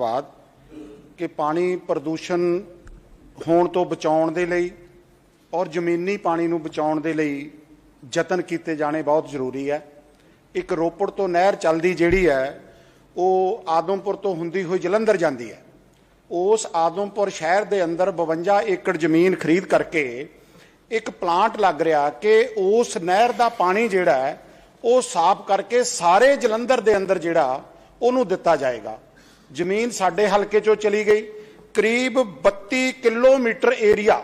ਧੰਨਵਾਦ ਕਿ ਪਾਣੀ ਪ੍ਰਦੂਸ਼ਣ ਹੋਣ ਤੋਂ ਬਚਾਉਣ ਦੇ ਲਈ ਔਰ ਜ਼ਮੀਨੀ ਪਾਣੀ ਨੂੰ ਬਚਾਉਣ ਦੇ ਲਈ ਯਤਨ ਕੀਤੇ ਜਾਣੇ ਬਹੁਤ ਜ਼ਰੂਰੀ ਹੈ। ਇੱਕ ਰੋਪੜ ਤੋਂ ਨਹਿਰ ਚੱਲਦੀ ਜਿਹੜੀ ਹੈ, ਉਹ ਆਦਮਪੁਰ ਤੋਂ ਹੁੰਦੀ ਹੋਈ ਜਲੰਧਰ ਜਾਂਦੀ ਹੈ। ਉਸ ਆਦਮਪੁਰ ਸ਼ਹਿਰ ਦੇ ਅੰਦਰ 52 ਏਕੜ ਜ਼ਮੀਨ ਖਰੀਦ ਕਰਕੇ ਇੱਕ ਪਲਾਂਟ ਲੱਗ ਰਿਹਾ ਕਿ ਉਸ ਨਹਿਰ ਦਾ ਪਾਣੀ ਜਿਹੜਾ ਹੈ, ਉਹ ਸਾਫ਼ ਕਰਕੇ ਸਾਰੇ ਜਲੰਧਰ ਦੇ ਅੰਦਰ ਜਿਹੜਾ, ਉਹਨੂੰ ਦਿੱਤਾ ਜਾਏਗਾ। ਜ਼ਮੀਨ ਸਾਡੇ ਹਲਕੇ ਚੋਂ ਚਲੀ ਗਈ। ਕਰੀਬ 32 ਕਿਲੋਮੀਟਰ ਏਰੀਆ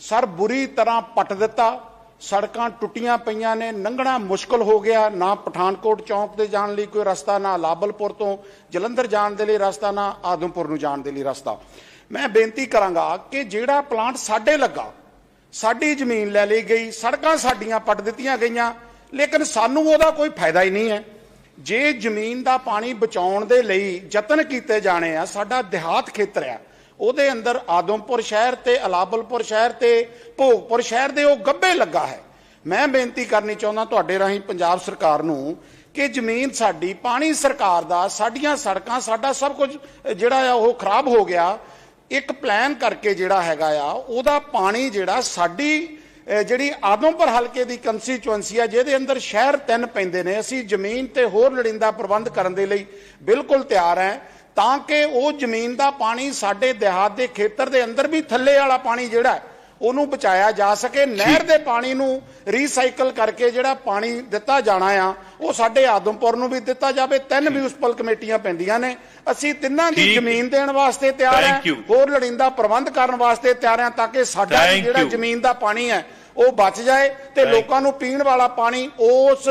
ਸਰ ਬੁਰੀ ਤਰ੍ਹਾਂ ਪੱਟ ਦਿੱਤਾ। ਸੜਕਾਂ ਟੁੱਟੀਆਂ ਪਈਆਂ ਨੇ ਲੰਘਣਾ ਮੁਸ਼ਕਲ ਹੋ ਗਿਆ। ਨਾ ਪਠਾਨਕੋਟ ਚੌਂਕ ਤੇ ਜਾਣ ਲਈ ਕੋਈ ਰਸਤਾ, ਨਾ ਲਾਬਲਪੁਰ ਤੋਂ ਜਲੰਧਰ ਜਾਣ ਦੇ ਲਈ ਰਸਤਾ, ਨਾ ਆਦਮਪੁਰ ਨੂੰ ਜਾਣ ਦੇ ਲਈ ਰਸਤਾ। ਮੈਂ ਬੇਨਤੀ ਕਰਾਂਗਾ ਕਿ ਜਿਹੜਾ ਪਲਾਂਟ ਸਾਡੇ ਲੱਗਾ, ਸਾਡੀ ਜ਼ਮੀਨ ਲੈ ਲਈ ਗਈ, ਸੜਕਾਂ ਸਾਡੀਆਂ ਪੱਟ ਦਿੱਤੀਆਂ ਗਈਆਂ, ਲੇਕਿਨ ਸਾਨੂੰ ਉਹਦਾ ਕੋਈ ਫਾਇਦਾ ਹੀ ਨਹੀਂ ਹੈ। ਜੇ ਜ਼ਮੀਨ ਦਾ ਪਾਣੀ ਬਚਾਉਣ ਦੇ ਲਈ ਯਤਨ ਕੀਤੇ ਜਾਣੇ ਆ, ਸਾਡਾ ਦਿਹਾਤ ਖੇਤਰ ਆ। ਉਹਦੇ ਅੰਦਰ ਆਦਮਪੁਰ ਸ਼ਹਿਰ ਤੇ ਅਲਾਬਲਪੁਰ ਸ਼ਹਿਰ ਤੇ ਭੋਗਪੁਰ ਸ਼ਹਿਰ ਦੇ ਉਹ ਗੱਬੇ ਲੱਗਾ ਹੈ। ਮੈਂ ਬੇਨਤੀ ਕਰਨੀ ਚਾਹੁੰਦਾ ਤੁਹਾਡੇ ਰਾਹੀਂ ਪੰਜਾਬ ਸਰਕਾਰ ਨੂੰ ਕਿ ਜ਼ਮੀਨ ਸਾਡੀ, ਪਾਣੀ ਸਰਕਾਰ ਦਾ, ਸਾਡੀਆਂ ਸੜਕਾਂ, ਸਾਡਾ ਸਭ ਕੁਝ ਜਿਹੜਾ ਆ ਉਹ ਖਰਾਬ ਹੋ ਗਿਆ। ਇੱਕ ਪਲਾਨ ਕਰਕੇ ਜਿਹੜਾ ਹੈਗਾ ਆ, ਉਹਦਾ ਪਾਣੀ ਜਿਹੜਾ ਸਾਡੀ ਜਿਹੜੀ ਆਦਮਪੁਰ ਹਲਕੇ ਦੀ ਕੰਸਟੀਚੁਐਂਸੀ ਆ, ਜਿਹਦੇ ਅੰਦਰ ਸ਼ਹਿਰ ਤਿੰਨ ਪੈਂਦੇ ਨੇ, ਅਸੀਂ ਜ਼ਮੀਨ ਤੇ ਹੋਰ ਲੋੜੀਂਦਾ ਪ੍ਰਬੰਧ ਕਰਨ ਦੇ ਲਈ ਬਿਲਕੁਲ ਤਿਆਰ ਹੈ ਤਾਂ ਕਿ ਉਹ ਜ਼ਮੀਨ ਦਾ ਪਾਣੀ ਸਾਡੇ ਦਿਹਾਤ ਦੇ ਖੇਤਰ ਦੇ ਅੰਦਰ ਵੀ ਥੱਲੇ ਵਾਲਾ ਪਾਣੀ ਜਿਹੜਾ ਉਹਨੂੰ ਬਚਾਇਆ ਜਾ ਸਕੇ। ਨਹਿਰ ਦੇ ਪਾਣੀ ਨੂੰ ਰੀਸਾਈਕਲ ਕਰਕੇ ਜਿਹੜਾ ਪਾਣੀ ਦਿੱਤਾ ਜਾਣਾ ਆ ਉਹ ਸਾਡੇ ਆਦਮਪੁਰ ਨੂੰ ਵੀ ਦਿੱਤਾ ਜਾਵੇ। ਤਿੰਨ ਮਿਊਨਿਸਪਲ ਕਮੇਟੀਆਂ ਪੈਂਦੀਆਂ ਨੇ। ਅਸੀਂ ਤਿੰਨਾਂ ਦੀ। ਜ਼ਮੀਨ ਦੇਣ ਵਾਸਤੇ ਤਿਆਰ ਹਾਂ. ਹੋਰ ਲੋੜੀਂਦਾ ਪ੍ਰਬੰਧ ਕਰਨ ਵਾਸਤੇ ਤਿਆਰ ਹਾਂ ਤਾਂ ਕਿ ਸਾਡਾ ਜਿਹੜਾ. ਜ਼ਮੀਨ ਦਾ ਪਾਣੀ ਹੈ ਉਹ ਬਚ ਜਾਏ ਤੇ ਲੋਕਾਂ ਨੂੰ ਪੀਣ ਵਾਲਾ ਪਾਣੀ ਉਸ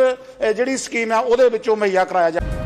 ਜਿਹੜੀ ਸਕੀਮ ਹੈ ਉਹਦੇ ਵਿੱਚੋਂ ਮੁਹੱਈਆ ਕਰਾਇਆ ਜਾਏ